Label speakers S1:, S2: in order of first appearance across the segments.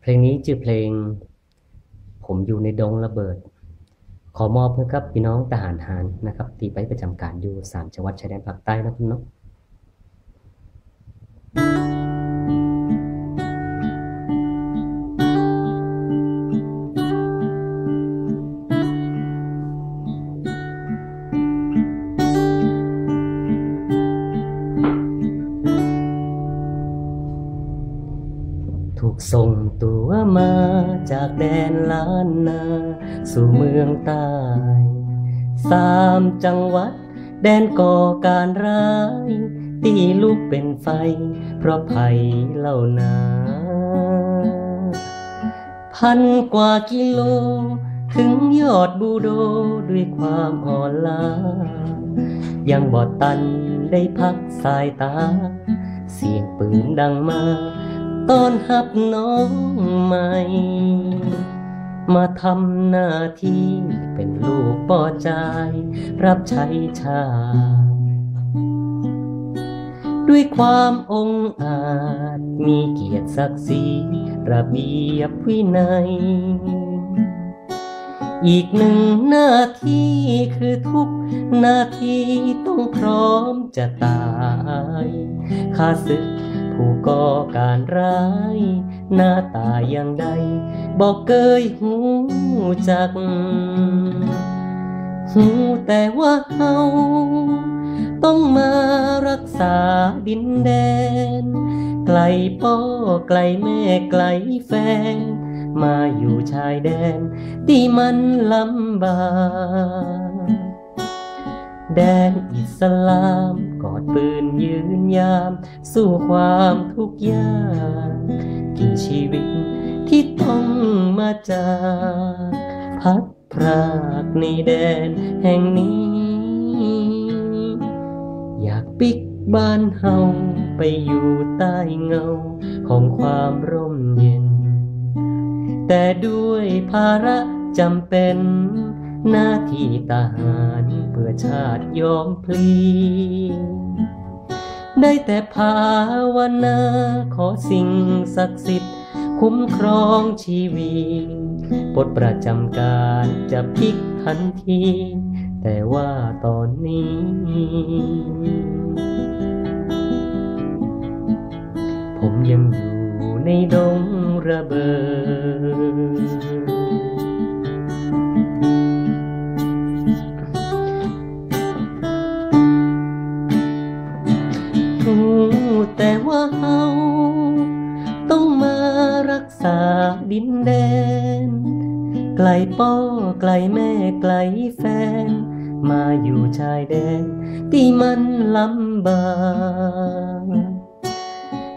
S1: เพลงนี้ชื่อเพลง ผมอยู่ในดงระเบิด ขอมอบให้กับพี่น้องทหารหารนะครับที่ไปประจำการอยู่สามจังหวัดชายแดนภาคใต้นะคุณเนาะ กส่งตัวมาจากแดนล้านนา สู่เมืองใต้สามจังหวัด แดนก่อการร้ายตีลุกเป็นไฟ เพราะภัยเหล่านา พันกว่ากิโล ถึงยอดบูโดด้วยความอ่อนล้า ยังบอดตันได้พักสายตา เสียงปืนดังมา ต้อนหับน้องใหม่ มาทำหน้าที่เป็นลูกป่อใจรับใช้ชาด้วยความองอาจมีเกียรติศักดิ์ศรีระเบียบวินัย อีกหนึ่งหน้าที่คือทุกหน้าที่ต้องพร้อมจะตายข้าศึก ผู้ก่อการร้าย หน้าตาอย่างใดบอกเกยหูจัก หูแต่ว่าเฮาต้องมารักษาดินแดน ไกลพ่อไกลแม่ไกลแฟน มาอยู่ชายแดน ที่มันลำบาก แดนอิสลาม ยาม สู้ความทุกข์ยากกี่ชีวิตที่ต้องมาจากพัดพรากในแดนแห่งนี้ อยากปิกบ้านเฮาไปอยู่ใต้เงาของความร่มเย็น แต่ด้วยภาระจำเป็นหน้าที่ทหารเพื่อชาติยอมพลี ได้แต่ภาวนาขอสิ่งศักดิ์สิทธิ์ คุ้มครองชีวิตปดประจำการจะพลิกทันที แต่ว่าตอนนี้ ผมยังอยู่ในดงระเบิด ดินแดน ไกลพ่อไกลแม่ไกลแฟน มาอยู่ชายแดน ที่มันลำบาก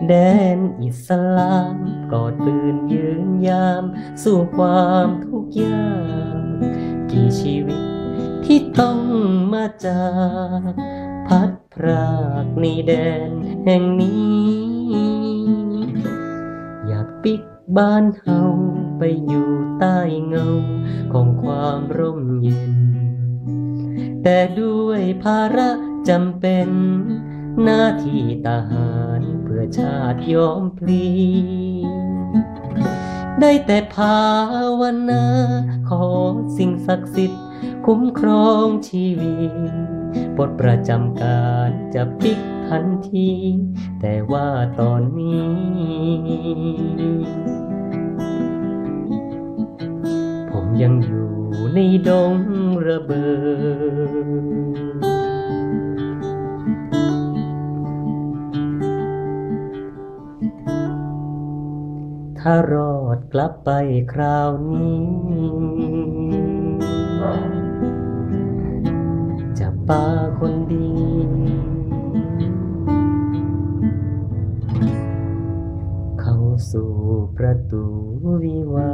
S1: แดนอิสลามกอดปืนยืนยาม สู่ความทุกข์ยากกี่ชีวิตที่ต้องมาจาก พัดพรากในแดนแห่งนี้ บ้านเฮาไปอยู่ใต้เงาของความร่มเย็น แต่ด้วยภาระจำเป็น หน้าที่ทหารเพื่อชาติยอมพลี ได้แต่ภาวนา ขอสิ่งศักดิ์สิทธิ์คุ้มครองชีวิตปลดประจำการจะพลิกทันที แต่ว่าตอนนี้ ยังอยู่ในดงระเบิดถ้ารอดกลับไปคราวนี้ จะปาคนดี सुप्रतु विवा